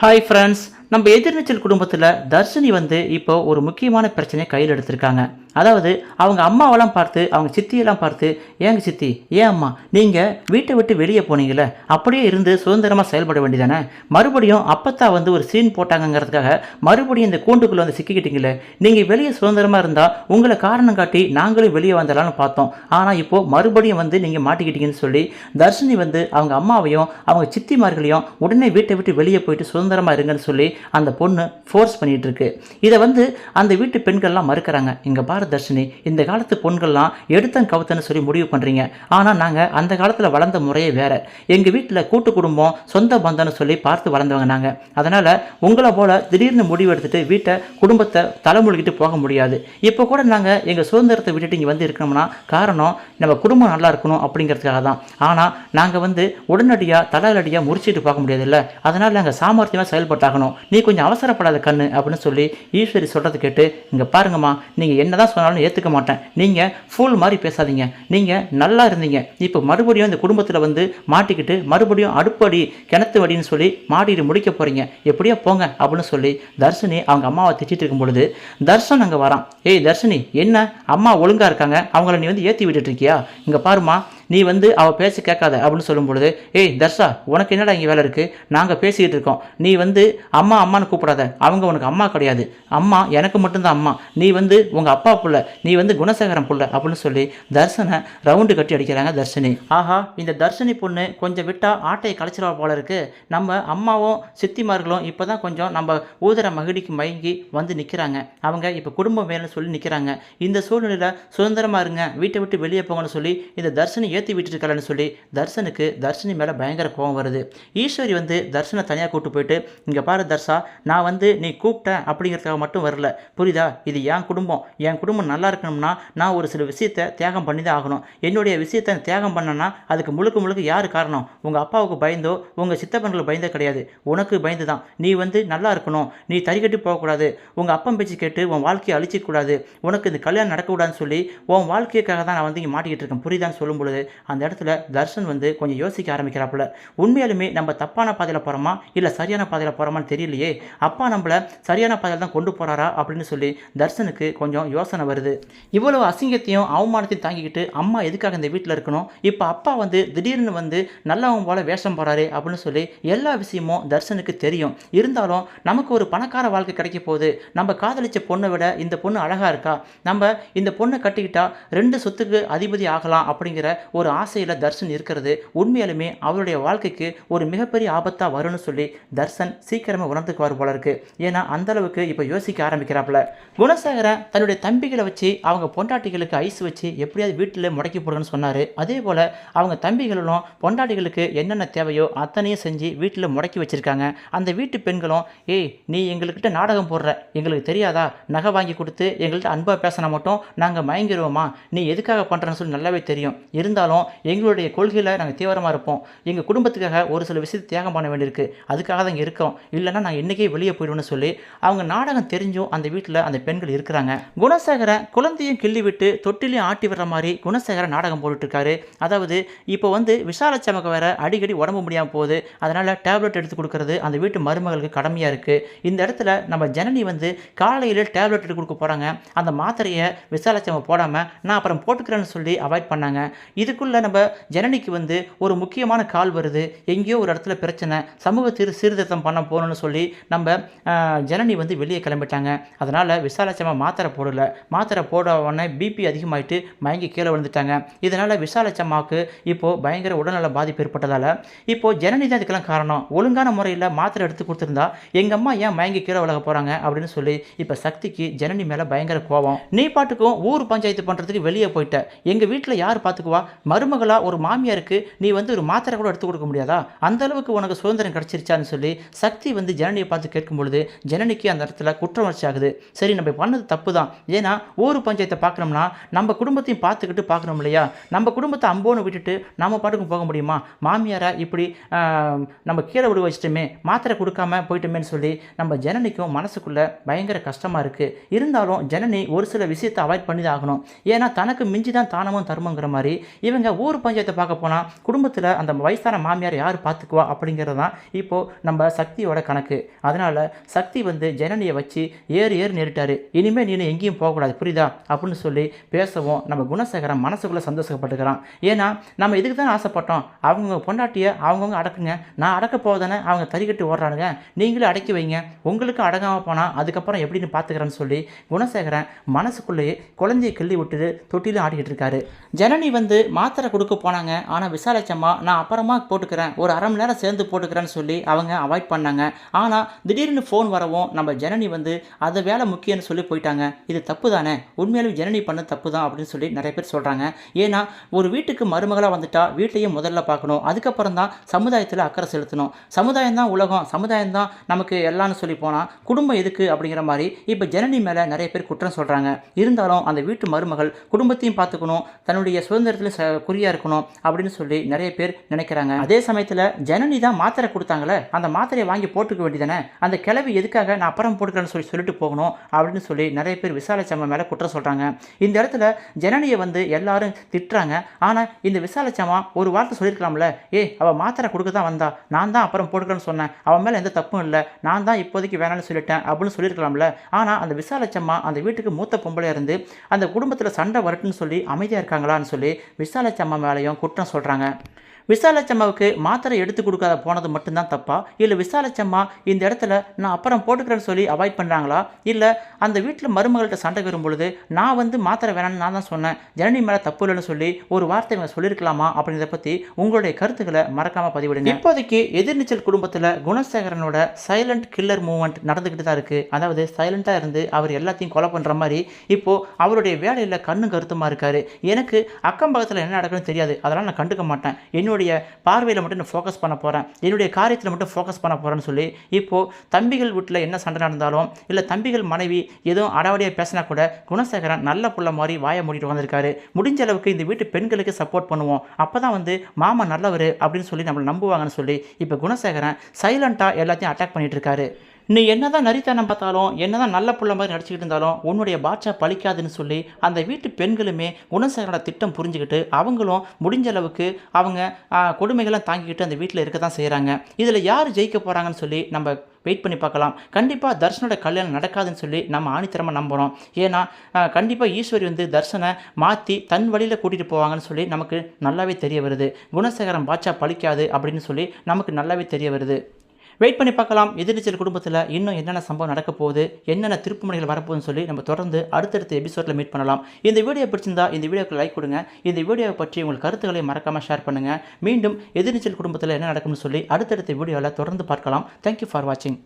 Hi friends நம்ம எதிர்நீச்சல் குடும்பத்தில் தர்ஷினி வந்து இப்போ ஒரு முக்கியமான பிரச்சனையை கையில் எடுத்திருக்காங்க. அதாவது அவங்க அம்மாவெல்லாம் பார்த்து அவங்க சித்தியெல்லாம் பார்த்து ஏங்க சித்தி ஏன் அம்மா? நீங்கள் வீட்டை விட்டு வெளியே போனீங்களே அப்படியே இருந்து சுதந்திரமாக செயல்பட வேண்டியதானே? மறுபடியும் அப்பத்தா வந்து ஒரு சீன் போட்டாங்கங்கிறதுக்காக மறுபடியும் இந்த கூண்டுக்குள்ளே வந்து சிக்கிக்கிட்டீங்களே நீங்கள் வெளியே சுதந்திரமாக இருந்தால் உங்களை காரணம் காட்டி நாங்களும் வெளியே வந்தலாம்னு பார்த்தோம். ஆனால் இப்போது மறுபடியும் வந்து நீங்கள் மாட்டிக்கிட்டீங்கன்னு சொல்லி தர்ஷினி வந்து அவங்க அம்மாவையும் அவங்க சித்திமார்களையும் உடனே வீட்டை விட்டு வெளியே போயிட்டு சுதந்திரமாக இருங்கன்னு சொல்லி அந்த பொண்ணு ஃபோர்ஸ் பண்ணிகிட்டு இருக்கு. இதை வந்து அந்த வீட்டு பெண்கள்லாம் மறுக்கிறாங்க. இங்கே பாரு தர்ஷினி இந்த காலத்து பொண்கள்லாம் எடுத்தன் கவுத்தன்னு சொல்லி முடிவு பண்ணுறீங்க ஆனால் நாங்கள் அந்த காலத்தில் வளர்ந்த முறையே வேற. எங்கள் வீட்டில் கூட்டு குடும்பம் சொந்த பந்தம்னு சொல்லி பார்த்து வளர்ந்தவங்க நாங்கள் அதனால் உங்களை போல் திடீர்னு முடிவு எடுத்துட்டு வீட்டை குடும்பத்தை தலைமுழுகிட்டு போக முடியாது. இப்போ கூட நாங்கள் எங்கள் சுதந்திரத்தை விட்டுட்டு இங்கே வந்து இருக்கணும்னா காரணம் நம்ம குடும்பம் நல்லா இருக்கணும் அப்படிங்கிறதுக்காக தான். ஆனால் நாங்கள் வந்து உடனடியாக தலையடியாக முறிச்சிட்டு பார்க்க முடியாதுல்ல. அதனால் நாங்கள் சாமர்த்தியமாக செயல்பட்டாகணும். நீ கொஞ்சம் அவசரப்படாத கண்ணு அப்படின்னு சொல்லி ஈஸ்வரி சொல்கிறது கேட்டு இங்கே பாருங்கம்மா நீங்கள் என்ன தான் சொன்னாலும் ஏற்றுக்க மாட்டேன். நீங்கள் ஃபுல் மாதிரி பேசாதீங்க. நீங்கள் நல்லா இருந்தீங்க. இப்போ மறுபடியும் இந்த குடும்பத்தில் வந்து மாட்டிக்கிட்டு மறுபடியும் அடுப்படி கிணத்து வடின்னு சொல்லி மாடியில் முடிக்க போகிறீங்க எப்படியோ போங்க அப்படின்னு சொல்லி தர்ஷினி அவங்க அம்மாவை திட்டிட்டு இருக்கும் பொழுது தர்ஷன் அங்கே வரான். ஏய் தர்ஷினி என்ன? அம்மா ஒழுங்காக இருக்காங்க. அவங்கள நீ வந்து ஏற்றி விட்டுட்டு இருக்கியா? இங்கே பாருமா நீ வந்து அவள் பேச கேட்காத அப்படின்னு சொல்லும் பொழுது ஏய் தர்ஷா உனக்கு என்னடா இங்கே வேலை இருக்குது நாங்கள் பேசிக்கிட்டு இருக்கோம். நீ வந்து அம்மா அம்மான்னு கூப்பிடாத. அவங்க உனக்கு அம்மா கிடையாது. அம்மா எனக்கு மட்டும்தான் அம்மா. நீ வந்து உங்கள் அப்பா புள்ள. நீ வந்து குணசேகரம் புள்ள. அப்படின்னு சொல்லி தர்ஷனை ரவுண்டு கட்டி அடிக்கிறாங்க தர்ஷினி. ஆஹா இந்த தர்ஷினி பொண்ணு கொஞ்சம் விட்டால் ஆட்டையை கலைச்சிருவா போல இருக்கு. நம்ம அம்மாவும் சித்திமார்களும் இப்போ தான் கொஞ்சம் நம்ம ஊதர மகிடிக்கு மயங்கி வந்து நிற்கிறாங்க அவங்க இப்போ குடும்பம் வேணும்னு சொல்லி நிற்கிறாங்க இந்த சூழ்நிலையில் சுதந்திரமாக இருங்க. வீட்டை விட்டு வெளியே போங்கன்னு சொல்லி இந்த தர்ஷினி ஏற்றி விட்டுருக்கலன்னு சொல்லி தர்ஷனுக்கு தர்ஷினி மேலே பயங்கர கோபம் வருது. ஈஸ்வரி வந்து தர்ஷனை தனியாக கூப்பிட்டு போயிட்டு இங்கே பாரு தர்ஷா நான் வந்து நீ கூப்பிட்ட அப்படிங்கிறதுக்காக மட்டும் வரல. புரியுதா? இது என் குடும்பம். என் குடும்பம் நல்லா இருக்கணும்னா நான் ஒரு சில விஷயத்தை தியாகம் பண்ணி தான் ஆகணும். என்னுடைய விஷயத்தை தியாகம் பண்ணனா அதுக்கு முழுக்க முழுக்க யார் காரணம்? உங்கள் அப்பாவுக்கு பயந்தோ உங்கள் சித்தப்பன்களுக்கு பயந்தோ கிடையாது. உனக்கு பயந்து தான் நீ வந்து நல்லா இருக்கணும். நீ தறிக்கட்டி போகக்கூடாது. உங்கள் அப்பன் பேச்சு கேட்டு உன் வாழ்க்கையை அழிச்சிக்க கூடாது உனக்கு இந்த கல்யாணம் நடக்கக்கூடாதுன்னு சொல்லி உன் வாழ்க்கைக்காக தான் நான் வந்து இங்கே மாட்டிக்கிட்டு இருக்கேன். புரியுதான்னு சொல்லும் பொழுது அந்த இடத்துல தர்ஷன் வந்து கொஞ்சம் யோசிக்க ஆரம்பிக்கிறாப்புல. உண்மையாலுமே நம்ம தப்பான பாதையில் போகிறோமா இல்லை சரியான பாதையில் போகிறோமான்னு தெரியலையே. அப்பா நம்மளை சரியான பாதையில் தான் கொண்டு போகிறாரா அப்படின்னு சொல்லி தர்ஷனுக்கு கொஞ்சம் யோசனை வருது. இவ்வளவு அசிங்கத்தையும் அவமானத்தையும் தாங்கிக்கிட்டு அம்மா எதுக்காக இந்த வீட்டில் இருக்கணும்? இப்போ அப்பா வந்து திடீர்னு வந்து நல்லவன் போல வேஷம் போகிறாரு அப்படின்னு சொல்லி எல்லா விஷயமும் தர்ஷனுக்கு தெரியும். இருந்தாலும் நமக்கு ஒரு பணக்கார வாழ்க்கை கிடைக்க போகுது. நம்ம காதலிச்ச பொண்ணை விட இந்த பொண்ணு அழகாக இருக்கா? நம்ம இந்த பொண்ணை கட்டிக்கிட்டா ரெண்டு சொத்துக்கு அதிபதி ஆகலாம் அப்படிங்கிற ஒரு ஆசையில் தர்ஷன் இருக்கிறது உண்மையாலுமே அவருடைய வாழ்க்கைக்கு ஒரு மிகப்பெரிய ஆபத்தாக வரும்னு சொல்லி தர்ஷன் சீக்கிரமாக உணர்ந்துக்குவார் போல இருக்கு. ஏன்னா அந்தளவுக்கு இப்போ யோசிக்க ஆரம்பிக்கிறாப்புல. குணசாகரன் தன்னுடைய தம்பிகளை வச்சு அவங்க பொண்டாட்டிகளுக்கு ஐஸ் வச்சு எப்படியாவது வீட்டில் முடக்கி போடுன்னு சொன்னார். அதே போல் அவங்க தம்பிகளும் பொண்டாட்டிகளுக்கு என்னென்ன தேவையோ அத்தனையும் செஞ்சு வீட்டில் முடக்கி வச்சுருக்காங்க. அந்த வீட்டு பெண்களும் ஏய் நீ எங்கள்கிட்ட நாடகம் போடுற. எங்களுக்கு தெரியாதா? நகை வாங்கி கொடுத்து எங்கள்கிட்ட அன்பாக பேசினா மட்டும் நாங்கள் மயங்கிடுவோமா நீ எதுக்காக பண்ணுறேன்னு சொல்லி நல்லாவே தெரியும். இருந்தாலும் எங்களுடைய கொள்கையில் நாங்கள் தீவிரமாக இருப்போம். எங்கள் குடும்பத்துக்காக ஒரு சில விஷயத்தை தியாகம் பண்ண வேண்டியிருக்கு. அதுக்காக தான் இருக்கோம். இல்லைன்னா நாங்கள் இன்றைக்கே வெளியே போயிடுவோம்னு சொல்லி அவங்க நாடகம் தெரிஞ்சும் அந்த வீட்டில் அந்த பெண்கள் இருக்கிறாங்க. குணசேகரை குழந்தையும் கிள்ளி விட்டு தொட்டிலையும் ஆட்டி விடுற மாதிரி குணசேகரை நாடகம் போட்டுட்ருக்காரு. அதாவது இப்போ வந்து விசாலச்சமக்கு வேற அடிக்கடி உடம்பு முடியாமல் போகுது. அதனால் டேப்லெட் எடுத்து கொடுக்கறது அந்த வீட்டு மருமகளுக்கு கடமையாக இருக்குது இந்த இடத்துல நம்ம ஜனனி வந்து காலையில் டேப்லெட் எடுத்து கொடுக்க போகிறாங்க அந்த மாத்திரையை விசாலச்சம போடாமல் நான் அப்புறம் போட்டுக்கிறேன்னு சொல்லி அவாய்ட் பண்ணாங்க. இதுக்குள்ளே நம்ம ஜனனிக்கு வந்து ஒரு முக்கியமான கால் வருது. எங்கேயோ ஒரு இடத்துல பிரச்சனை. சமூக திரு சீர்திருத்தம் பண்ண போகணும்னு சொல்லி நம்ம ஜனனி வந்து வெளியே கிளம்பிட்டாங்க. அதனால் விசாலட்சமா மாத்திரை போடல. மாத்திரை போட உடனே பிபி அதிகமாயிட்டு மயங்கி கீழே விழுந்துட்டாங்க. இதனால் விசாலட்சம்மாவுக்கு இப்போது பயங்கர உடல்நல பாதிப்பு ஏற்பட்டதால் இப்போது ஜனனி தான் இதுக்கெல்லாம் காரணம். ஒழுங்கான முறையில் மாத்திரை எடுத்து கொடுத்துருந்தா எங்கள் அம்மா ஏன் மயங்கி கீழே விலக போகிறாங்க அப்படின்னு சொல்லி இப்போ சக்திக்கு ஜனனி மேலே பயங்கர கோவம் நீ பாட்டுக்கும் ஊர் பஞ்சாயத்து பண்ணுறதுக்கு வெளியே போயிட்ட. எங்கள் வீட்டில் யார் பார்த்துக்குவா மருமகளாக ஒரு மாமியாருக்கு நீ வந்து ஒரு மாத்திரை கூட எடுத்து கொடுக்க முடியாதா? அந்த அளவுக்கு உனக்கு சுதந்திரம் கிடைச்சிருச்சான்னு சொல்லி சக்தி வந்து ஜனனியை பார்த்து கேட்கும் பொழுது ஜனனிக்கு அந்த இடத்துல குற்றமர்ச்சி ஆகுது சரி நம்ம பண்ணது தப்பு தான் ஏன்னா ஊர் பஞ்சாயத்தை பார்க்கணும்னா நம்ம குடும்பத்தையும் பார்த்துக்கிட்டு பார்க்கணும் இல்லையா? நம்ம குடும்பத்தை அம்போன்னு விட்டுட்டு நம்ம பாட்டுக்கும் போக முடியுமா? மாமியாரை இப்படி நம்ம கீழே விடு வச்சிட்டோமே மாத்திரை கொடுக்காம போயிட்டோமேன்னு சொல்லி நம்ம ஜனனிக்கும் மனசுக்குள்ளே பயங்கர கஷ்டமாக இருக்குது இருந்தாலும் ஜனனி ஒரு சில விஷயத்தை அவாய்ட் பண்ணி தான் ஆகணும். ஏன்னா தனக்கு மிஞ்சி தான் தானமும் தர்மங்கிற மாதிரி இவங்க இவங்க ஊர் பஞ்சாயத்தை பார்க்க போனால் குடும்பத்தில் அந்த வயசான மாமியார் யார் பார்த்துக்குவா அப்படிங்கிறது தான் இப்போது நம்ம சக்தியோட கணக்கு. அதனால் சக்தி வந்து ஜனனியை வச்சு ஏறு ஏறு நேரிட்டார் இனிமேல் நீ எங்கேயும் போகக்கூடாது புரியுதா? அப்படின்னு சொல்லி பேசவும் நம்ம குணசேகரன் மனசுக்குள்ளே சந்தோஷப்பட்டுக்கிறான். ஏன்னா நம்ம இதுக்கு தான் ஆசைப்பட்டோம். அவங்க பொண்டாட்டியை அவங்கவுங்க அடக்குங்க. நான் அடக்க போதானே அவங்க தறிக்கட்டு ஓடுறானுங்க. நீங்களும் அடக்கி வைங்க. உங்களுக்கு அடங்காமல் போனால் அதுக்கப்புறம் எப்படின்னு பார்த்துக்கிறேன்னு சொல்லி குணசேகரன் மனசுக்குள்ளேயே குழந்தையை கிள்ளி விட்டுட்டு தொட்டிலும் ஆடிக்கிட்டு இருக்காரு. ஜனனி வந்து மாத்திரை கொடுக்க போனாங்க. ஆனால் விசாரிச்சம்மா நான் அப்புறமா போட்டுக்கிறேன். ஒரு அரை மணி நேரம் சேர்ந்து போட்டுக்கிறேன்னு சொல்லி அவங்க அவாய்ட் பண்ணாங்க. ஆனால் திடீர்னு ஃபோன் வரவும் நம்ம ஜனனி வந்து அதை வேலை முக்கியம்னு சொல்லி போயிட்டாங்க. இது தப்பு தானே? உண்மையாலும் ஜனனி பண்ண தப்பு தான் அப்படின்னு சொல்லி நிறைய பேர் சொல்கிறாங்க ஏன்னா ஒரு வீட்டுக்கு மருமகளாக வந்துட்டா வீட்டையும் முதல்ல பார்க்கணும். அதுக்கப்புறம் தான் சமுதாயத்தில் அக்கறை செலுத்தணும். சமுதாயம் தான் உலகம். சமுதாயம் தான் நமக்கு எல்லாம்னு சொல்லி போனால் குடும்பம் எதுக்கு அப்படிங்கிற மாதிரி இப்போ ஜனனி மேலே நிறைய பேர் குற்றம் சொல்கிறாங்க இருந்தாலும் அந்த வீட்டு மருமகள் குடும்பத்தையும் பார்த்துக்கணும். தன்னுடைய சுதந்திரத்தில் ச குறியாக இருக்கணும் அப்படின்னு சொல்லி நிறைய பேர் நினைக்கிறாங்க. அதே சமயத்தில் ஜனனி தான் மாத்திரை கொடுத்தாங்களே அந்த மாத்திரையை வாங்கி போட்டுக்க வேண்டியதானே அந்த கிளவி எதுக்காக நான் அப்புறம் போட்டுக்கிறேன்னு சொல்லி சொல்லிட்டு போகணும் அப்படின்னு சொல்லி நிறைய பேர் விசாலச்சம்மா மேலே குற்றம் சொல்கிறாங்க இந்த இடத்துல ஜனனியை வந்து எல்லாரும் திட்டுறாங்க. ஆனால் இந்த விசாலச்சம்மா ஒரு வார்த்தை சொல்லியிருக்கலாம்ல ஏ அவள் மாத்திரை கொடுக்க தான் வந்தா. நான் தான் அப்புறம் போட்டுக்கிறேன்னு சொன்னேன். அவன் மேலே எந்த தப்பும் இல்லை. நான் தான் இப்போதைக்கு வேணாம்னு சொல்லிட்டேன் அப்படின்னு சொல்லியிருக்கலாம்ல. ஆனால் அந்த விசாலச்சம்மா அந்த வீட்டுக்கு மூத்த பொம்பளையாக இருந்து அந்த குடும்பத்தில் சண்டை வரட்டுன்னு சொல்லி அமைதியாக இருக்காங்களான்னு சொல்லி விசாலச்சம்மா மேலேயும் குற்றம் சொல்கிறாங்க விசாலச்சம்மாவுக்கு மாத்திரை எடுத்து கொடுக்காத போனது மட்டும்தான் தப்பா? இல்லை விசாலச்சம்மா இந்த இடத்துல நான் அப்புறம் போட்டுக்கிறேன்னு சொல்லி அவாய்ட் பண்ணுறாங்களா இல்லை அந்த வீட்டில் மருமகள்கிட்ட சண்டை வரும் பொழுது நான் வந்து மாத்திரை வேணாம்னு நான் தான் சொன்னேன். ஜனனி மேலே தப்பு இல்லைன்னு சொல்லி ஒரு வார்த்தை இவங்க சொல்லியிருக்கலாமா? அப்படிங்கிறத பற்றி உங்களுடைய கருத்துக்களை மறக்காமல் பதிவிடுங்க. இப்போதைக்கு எதிர்நீச்சல் குடும்பத்தில் குணசேகரனோட சைலண்ட் கில்லர் மூவ்மெண்ட் நடந்துக்கிட்டு தான் இருக்குது அதாவது சைலண்ட்டாக இருந்து அவர் எல்லாத்தையும் கொலை பண்ணுற மாதிரி இப்போது அவருடைய வேலையில் கண்ணும் கருத்துமாக இருக்காரு. எனக்கு அக்கம் பக்கத்தில் என்ன நடக்குன்னு தெரியாது. அதெல்லாம் நான் கண்டுக்க மாட்டேன். என்னுடைய பார்வையில் மட்டும் நான் ஃபோக்கஸ் பண்ண போகிறேன் என்னுடைய காரியத்தில் மட்டும் ஃபோக்கஸ் பண்ண போகிறேன்னு சொல்லி இப்போது தம்பிகள் வீட்டில் என்ன சண்டை நடந்தாலும் இல்லை தம்பிகள் மனைவி எதுவும் அடாவடியாக பேசினா கூட குணசேகரன் நல்ல புள்ள மாதிரி வாயை மூடிட்டு வந்திருக்காரு முடிஞ்ச அளவுக்கு இந்த வீட்டு பெண்களுக்கு சப்போர்ட் பண்ணுவோம். அப்போ தான் வந்து மாமா நல்லவர் அப்படின்னு சொல்லி நம்மளை நம்புவாங்கன்னு சொல்லி இப்போ குணசேகரன் சைலண்ட்டாக எல்லாத்தையும் அட்டாக் பண்ணிகிட்டு இருக்காரு. நீ என்னதான் நரித்தனம் பார்த்தாலும் என்னதான் நல்ல புள்ள மாதிரி நடிச்சுக்கிட்டு இருந்தாலும் உன்னுடைய பாட்சா பழிக்காதுன்னு சொல்லி அந்த வீட்டு பெண்களுமே குணசேகரோட திட்டம் புரிஞ்சுக்கிட்டு அவங்களும் முடிஞ்ச அளவுக்கு அவங்க ஆ, கொடுமைகள்லாம் தாங்கிக்கிட்டு அந்த வீட்டில் இருக்க தான் செய்கிறாங்க இதில் யார் ஜெயிக்க போகிறாங்கன்னு சொல்லி நம்ம வெயிட் பண்ணி பார்க்கலாம். கண்டிப்பாக தர்ஷனோட கல்யாணம் நடக்காதுன்னு சொல்லி நம்ம ஆணித்தரமாக நம்புகிறோம் ஏன்னா கண்டிப்பாக ஈஸ்வரி வந்து தர்ஷனை மாற்றி தன் வழியில் கூட்டிகிட்டு போவாங்கன்னு சொல்லி நமக்கு நல்லாவே தெரிய வருது. குணசேகரம் பாட்சா பழிக்காது அப்படின்னு சொல்லி நமக்கு நல்லாவே தெரிய வருது. வெயிட் பண்ணி பார்க்கலாம். எதிர்நீச்சல் குடும்பத்தில் இன்னும் என்னென்ன சம்பவம் நடக்க போகுது என்னென்ன திருப்புமனைகள் வரப்போகுதுன்னு சொல்லி நம்ம தொடர்ந்து அடுத்தடுத்த எபிசோடில் மீட் பண்ணலாம். இந்த வீடியோ பிடிச்சிருந்தா இந்த வீடியோக்கு லைக் கொடுங்க. இந்த வீடியோவை பற்றி உங்கள் கருத்துக்களை மறக்காமல் ஷேர் பண்ணுங்கள் மீண்டும் எதிர்நீச்சல் குடும்பத்தில் என்ன நடக்கும்னு சொல்லி அடுத்தடுத்த வீடியோவில் தொடர்ந்து பார்க்கலாம். தேங்க்யூ ஃபார் வாட்சிங்